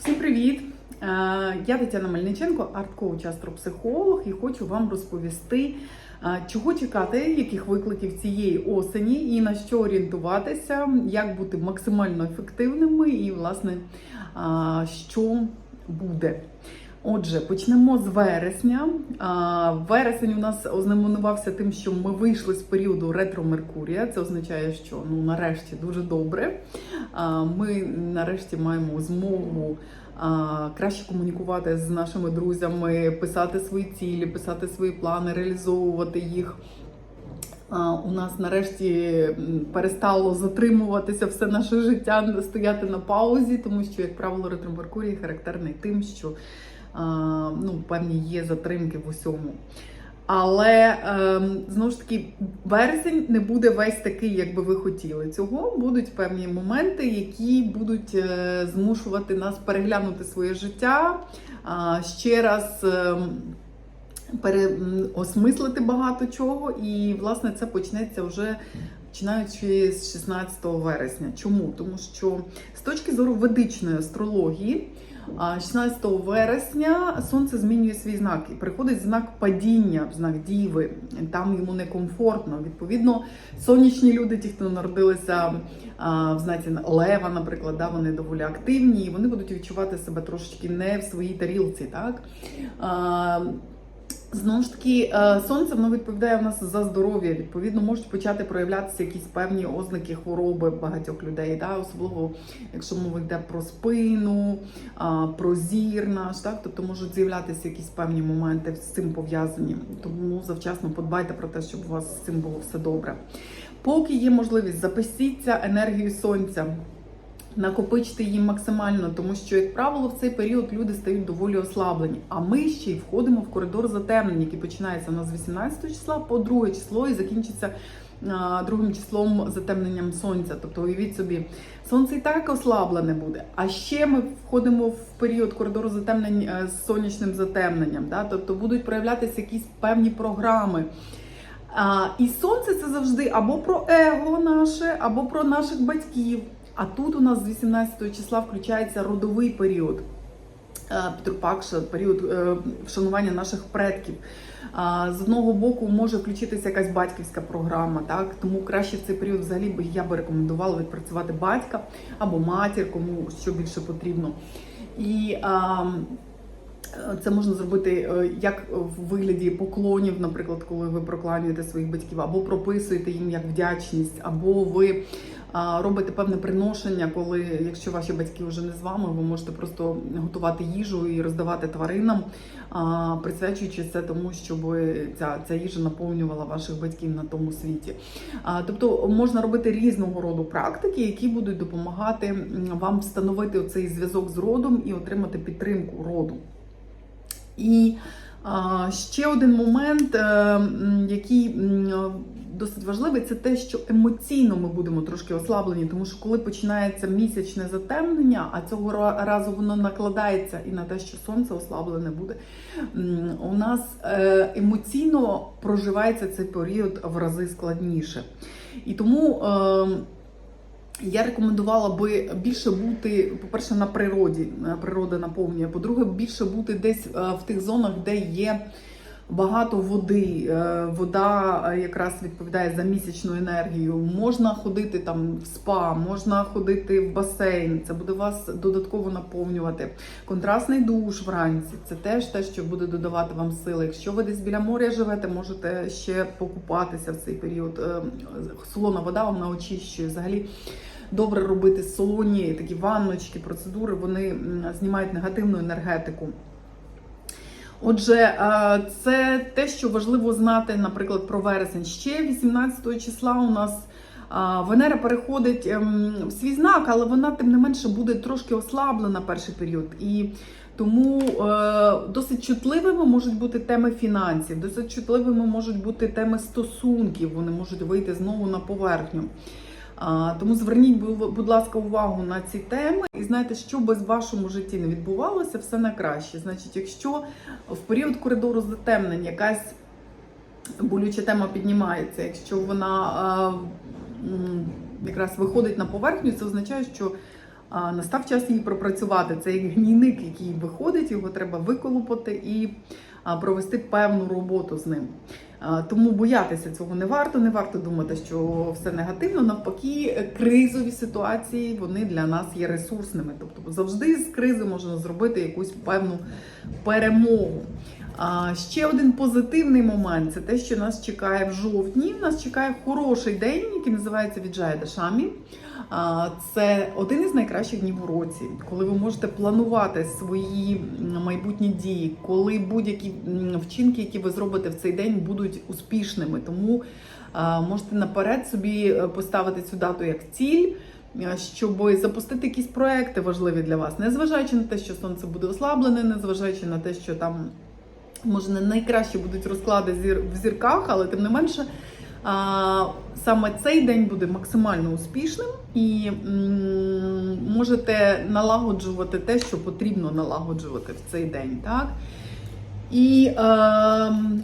Всім привіт! Е, Я Тетяна Мельниченко, арт-коуч, астропсихолог, і хочу вам розповісти, е, чого чекати, яких викликів цієї осені, і на що орієнтуватися, як бути максимально ефективними, і, власне, е, що буде. Отже, почнемо з вересня. Вересень у нас ознаменувався тим, що ми вийшли з періоду ретро-Меркурія. Це означає, що ну нарешті дуже добре. Ми нарешті маємо змогу краще комунікувати з нашими друзями, писати свої цілі, писати свої плани, реалізовувати їх. У нас нарешті перестало затримуватися все наше життя, стояти на паузі, тому що, як правило, ретро Меркурій характерний тим, що ну, певні є затримки в усьому. Але ем, знову ж таки, вересень не буде весь такий, як би ви хотіли. Цього будуть певні моменти, які будуть е, змушувати нас переглянути своє життя ще раз. ем, переосмислити багато чого, і власне це почнеться вже починаючи з 16 вересня. Чому? Тому що з точки зору ведичної астрології, 16 вересня сонце змінює свій знак і приходить знак падіння, в знак діви. Там йому некомфортно. Відповідно, сонячні люди, ті, хто народилися в знаці Лева, наприклад, да, вони доволі активні, і вони будуть відчувати себе трошечки не в своїй тарілці. Так? Знову ж таки, е, сонце воно відповідає в нас за здоров'я. Відповідно, можуть почати проявлятися якісь певні ознаки хвороби багатьох людей, да? особливо якщо мова йде про спину, про зір наш, так тобто можуть з'являтися якісь певні моменти з цим пов'язані. Тому завчасно подбайте про те, щоб у вас з цим було все добре. Поки є можливість, запасіться енергією сонця. Накопичити її максимально, тому що, як правило, в цей період люди стають доволі ослаблені. А ми ще й входимо в коридор затемнень, який починається у нас з 18 числа по 2 число і закінчиться другим числом затемненням сонця. Тобто, уявіть собі, сонце і так ослаблене буде. А ще ми входимо в період коридору затемнень е, з сонячним затемненням. Да? Тобто будуть проявлятися якісь певні програми. А, І сонце це завжди або про его наше, або про наших батьків. А тут у нас з 18 числа включається родовий період. е, Петрупакша, період е, вшанування наших предків. З одного боку може включитися якась батьківська програма, так тому краще в цей період взагалі би я би рекомендувала відпрацювати батька або матір, кому що більше потрібно. І а, це можна зробити е, як в вигляді поклонів, наприклад, коли ви прокланюєте своїх батьків, або прописуєте їм як вдячність, або ви робите певне приношення, коли, якщо ваші батьки вже не з вами, ви можете просто готувати їжу і роздавати тваринам, присвячуючи це тому, щоб ця, ця їжа наповнювала ваших батьків на тому світі. Тобто можна робити різного роду практики, які будуть допомагати вам встановити цей зв'язок з родом і отримати підтримку роду. І ще один момент, е, який досить важливий, це те, що емоційно ми будемо трошки ослаблені, тому що коли починається місячне затемнення, а цього разу воно накладається і на те, що сонце ослаблене буде, у нас е, емоційно проживається цей період в рази складніше. І тому. Я рекомендувала би більше бути, по-перше, на природі, е, природа наповнює. По-друге, більше бути десь е, в тих зонах, де є багато води. Е, Вода е, якраз відповідає за місячну енергію. Можна ходити там в спа, можна ходити в басейн. Це буде вас додатково наповнювати. Контрастний душ вранці це теж те, що буде додавати вам сили. Якщо ви десь біля моря живете, можете ще покупатися в цей період. Е, Солона вода вона очищує взагалі добре робити солоні такі ванночки, процедури, вони знімають негативну енергетику. Отже, е, це те, що важливо знати, наприклад, про вересень. Ще 18 числа у нас Венера переходить ем, в свій знак, але вона, тим не менше, буде трошки ослаблена перший період. І тому е, досить чутливими можуть бути теми фінансів, досить чутливими можуть бути теми стосунків, вони можуть вийти знову на поверхню. Тому зверніть, будь ласка, увагу на ці теми і знаєте, що би в вашому житті не відбувалося, все на краще. Значить, якщо в період коридору затемнень якась болюча тема піднімається, якщо вона якраз виходить на поверхню, це означає, що настав час її пропрацювати. Це як гнійник, який виходить, його треба виколупати і провести певну роботу з ним. Тому боятися цього не варто, не варто думати, що все негативно. Навпаки, кризові ситуації вони для нас є ресурсними. Тобто завжди з кризи можна зробити якусь певну перемогу. Ще один позитивний момент це те, що нас чекає в жовтні. Нас чекає хороший день, який називається Віджая Дашамі. Це один із найкращих днів у році, коли ви можете планувати свої майбутні дії, коли будь-які вчинки, які ви зробите в цей день, будуть успішними. Тому можете наперед собі е, поставити цю дату як ціль. Щоб запустити якісь проекти важливі для вас, незважаючи на те, що сонце буде ослаблене, незважаючи на те, що там може не найкраще будуть розклади в зірках, але тим не менше. А, саме цей день буде максимально успішним і можете налагоджувати те, що потрібно налагоджувати в цей день. Так? І е,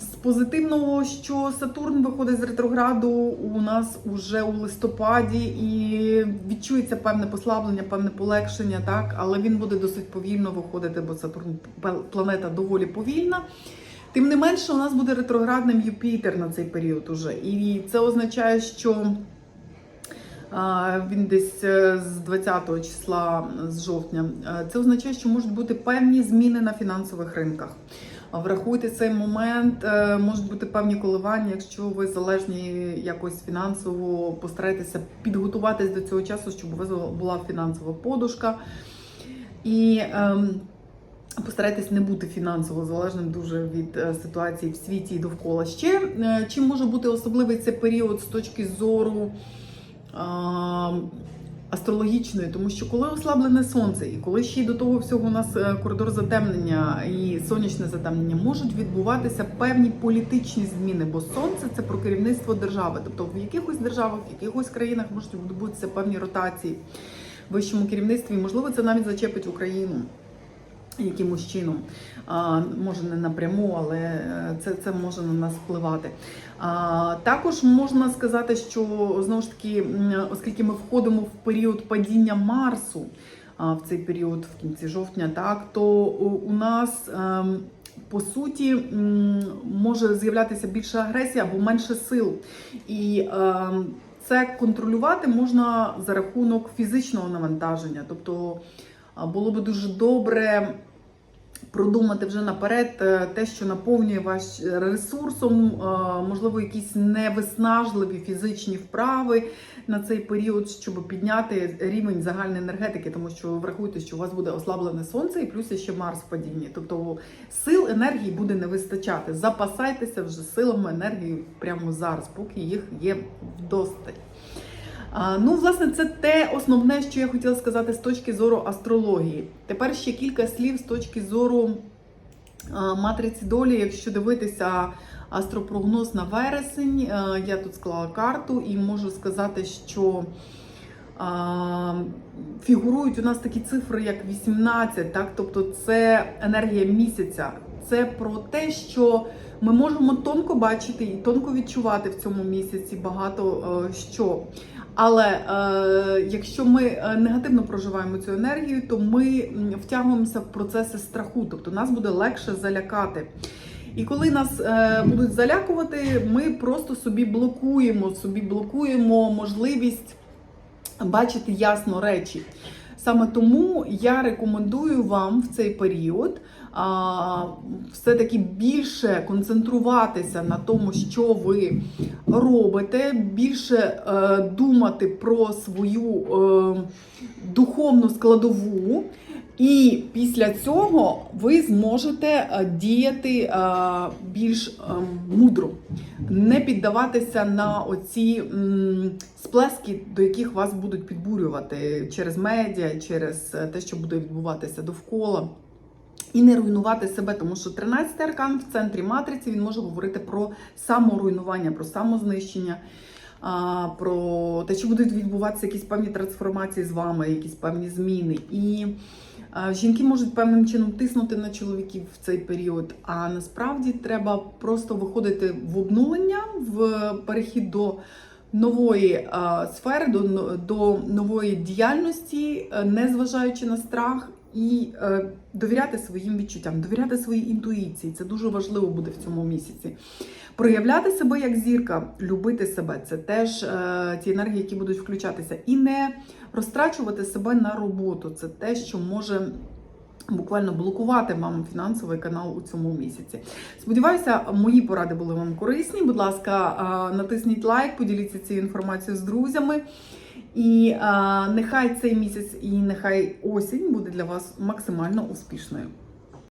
з позитивного, що Сатурн виходить з ретрограду у нас уже у листопаді, і відчується певне послаблення, певне полегшення, так, але він буде досить повільно виходити, бо Сатурн планета доволі повільна. Тим не менше, у нас буде ретроградним Юпітер на цей період уже. І це означає, що він десь е, з 20 числа з жовтня. Е, Це означає, що можуть бути певні зміни на фінансових ринках. Врахуйте цей момент, е, можуть бути певні коливання, якщо ви залежні якось фінансово, постарайтеся підготуватись до цього часу, щоб у вас була фінансова подушка. І ем, Постарайтесь не бути фінансово залежним дуже від е, ситуації в світі і довкола. Ще е, чим може бути особливий цей період з точки зору а, астрологічної, тому що коли ослаблене сонце, і коли ще й до того всього у нас е, коридор затемнення і сонячне затемнення, можуть відбуватися певні політичні зміни, бо сонце це про керівництво держави. Тобто в якихось державах, в якихось країнах можуть відбутися певні ротації в вищому керівництві. Можливо, це навіть зачепить Україну якимось чином. А, може не напряму, але е, це, це може на нас впливати. А, також можна сказати, що знову ж таки, оскільки ми входимо в період падіння Марсу а, в цей період, в кінці жовтня, так то у, нас. ем, по суті, може з'являтися більша агресія або менше сил. І ем, це контролювати можна за рахунок фізичного навантаження. Тобто було би дуже добре продумати вже наперед е, те, що наповнює ваш ресурсом, е, можливо, якісь невиснажливі фізичні вправи на цей період, щоб підняти рівень загальної енергетики, тому що врахуйте, що у вас буде ослаблене сонце і плюс ще Марс в падінні. Тобто сил енергії буде не вистачати. Запасайтеся вже силами енергії прямо зараз, поки їх є вдосталь. Ну, власне, це те основне, що я хотіла сказати з точки зору астрології. Тепер ще кілька слів з точки зору матриці долі. Якщо дивитися астропрогноз на вересень, я тут склала карту і можу сказати, що фігурують у нас такі цифри, як 18, так? тобто це енергія місяця. Це про те, що ми можемо тонко бачити і тонко відчувати в цьому місяці багато е, що. Але е, якщо ми е, негативно проживаємо цю енергію, то ми втягуємося в процеси страху, тобто нас буде легше залякати. І коли нас е, будуть залякувати, ми просто собі блокуємо, собі блокуємо можливість бачити ясно речі. Саме тому я рекомендую вам в цей період все-таки більше концентруватися на тому, що ви робите, більше е, думати про свою е, духовну складову. І після цього ви зможете е, діяти е, більш е, мудро, не піддаватися на оці сплески, до яких вас будуть підбурювати через медіа, через те, що буде відбуватися довкола. І не руйнувати себе, тому що 13-й аркан в центрі матриці він може говорити про саморуйнування, про самознищення, про те, що будуть відбуватися якісь певні трансформації з вами, якісь певні зміни. І жінки можуть певним чином тиснути на чоловіків в цей період. А насправді треба просто виходити в обнулення, в перехід до нової е, сфери, до, до нової діяльності, не зважаючи на страх, і е, довіряти своїм відчуттям, довіряти своїй інтуїції. Це дуже важливо буде в цьому місяці. Проявляти себе як зірка, любити себе це теж е, ті енергії, які будуть включатися, і не розтрачувати себе на роботу. Це те, що може буквально блокувати вам фінансовий канал у цьому місяці. Сподіваюся, мої поради були вам корисні. Будь ласка, е, натисніть лайк, поділіться цією інформацією з друзями. І а, нехай цей місяць і нехай осінь буде для вас максимально успішною.